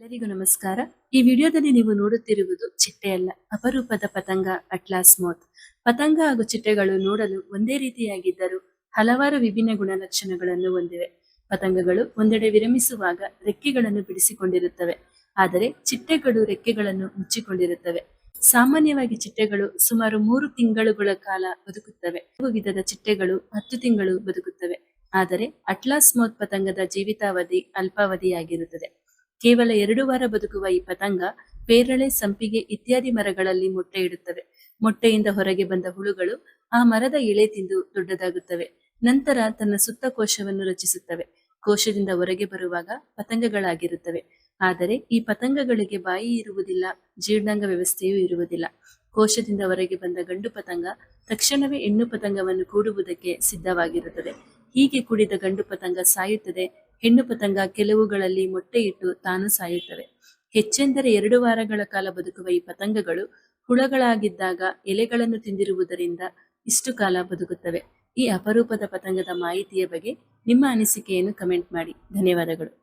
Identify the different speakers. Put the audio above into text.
Speaker 1: ಎಲ್ಲರಿಗೂ ನಮಸ್ಕಾರ. ಈ ವಿಡಿಯೋದಲ್ಲಿ ನೀವು ನೋಡುತ್ತಿರುವುದು ಚಿಟ್ಟೆಯಲ್ಲ, ಅಪರೂಪದ ಪತಂಗ ಅಟ್ಲಾಸ್ ಮೋತ್. ಪತಂಗ ಹಾಗೂ ಚಿಟ್ಟೆಗಳು ನೋಡಲು ಒಂದೇ ರೀತಿಯಾಗಿದ್ದರೂ ಹಲವಾರು ವಿಭಿನ್ನ ಗುಣಲಕ್ಷಣಗಳನ್ನು ಹೊಂದಿವೆ. ಪತಂಗಗಳು ಒಂದೆಡೆ ವಿರಮಿಸುವಾಗ ರೆಕ್ಕೆಗಳನ್ನು ಬಿಡಿಸಿಕೊಂಡಿರುತ್ತವೆ. ಆದರೆ ಚಿಟ್ಟೆಗಳು ರೆಕ್ಕೆಗಳನ್ನು ಮುಚ್ಚಿಕೊಂಡಿರುತ್ತವೆ. ಸಾಮಾನ್ಯವಾಗಿ ಚಿಟ್ಟೆಗಳು ಸುಮಾರು ಮೂರು ತಿಂಗಳುಗಳ ಕಾಲ ಬದುಕುತ್ತವೆ. ಕೆಲವು ವಿಧದ ಚಿಟ್ಟೆಗಳು ಹತ್ತು ತಿಂಗಳು ಬದುಕುತ್ತವೆ. ಆದರೆ ಅಟ್ಲಾಸ್ ಮೋತ್ ಪತಂಗದ ಜೀವಿತಾವಧಿ ಅಲ್ಪಾವಧಿಯಾಗಿರುತ್ತದೆ. ಕೇವಲ ಎರಡು ವಾರ ಬದುಕುವ ಈ ಪತಂಗ ಪೇರಳೆ ಸಂಪಿಗೆ ಇತ್ಯಾದಿ ಮರಗಳಲ್ಲಿ ಮೊಟ್ಟೆ ಇಡುತ್ತವೆ. ಮೊಟ್ಟೆಯಿಂದ ಹೊರಗೆ ಬಂದ ಹುಳುಗಳು ಆ ಮರದ ಎಳೆ ತಿಂದು ದೊಡ್ಡದಾಗುತ್ತವೆ. ನಂತರ ತನ್ನ ಸುತ್ತ ಕೋಶವನ್ನು ರಚಿಸುತ್ತವೆ. ಕೋಶದಿಂದ ಹೊರಗೆ ಬರುವಾಗ ಪತಂಗಗಳಾಗಿರುತ್ತವೆ. ಆದರೆ ಈ ಪತಂಗಗಳಿಗೆ ಬಾಯಿ ಇರುವುದಿಲ್ಲ, ಜೀರ್ಣಾಂಗ ವ್ಯವಸ್ಥೆಯೂ ಇರುವುದಿಲ್ಲ. ಕೋಶದಿಂದ ಹೊರಗೆ ಬಂದ ಗಂಡು ಪತಂಗ ತಕ್ಷಣವೇ ಹೆಣ್ಣು ಪತಂಗವನ್ನು ಕೂಡುವುದಕ್ಕೆ ಸಿದ್ಧವಾಗಿರುತ್ತದೆ. ಹೀಗೆ ಕುಡಿದ ಗಂಡು ಪತಂಗ ಸಾಯುತ್ತದೆ. ಹೆಣ್ಣು ಪತಂಗ ಕೆಲವುಗಳಲ್ಲಿ ಮೊಟ್ಟೆ ಇಟ್ಟು ತಾನು ಸಾಯುತ್ತವೆ. ಹೆಚ್ಚೆಂದರೆ ಎರಡು ವಾರಗಳ ಕಾಲ ಬದುಕುವ ಈ ಪತಂಗಗಳು ಹುಳಗಳಾಗಿದ್ದಾಗ ಎಲೆಗಳನ್ನು ತಿಂದಿರುವುದರಿಂದ ಇಷ್ಟು ಕಾಲ ಬದುಕುತ್ತವೆ. ಈ ಅಪರೂಪದ ಪತಂಗದ ಮಾಹಿತಿಯ ಬಗ್ಗೆ ನಿಮ್ಮ ಅನಿಸಿಕೆಯನ್ನು ಕಮೆಂಟ್ ಮಾಡಿ. ಧನ್ಯವಾದಗಳು.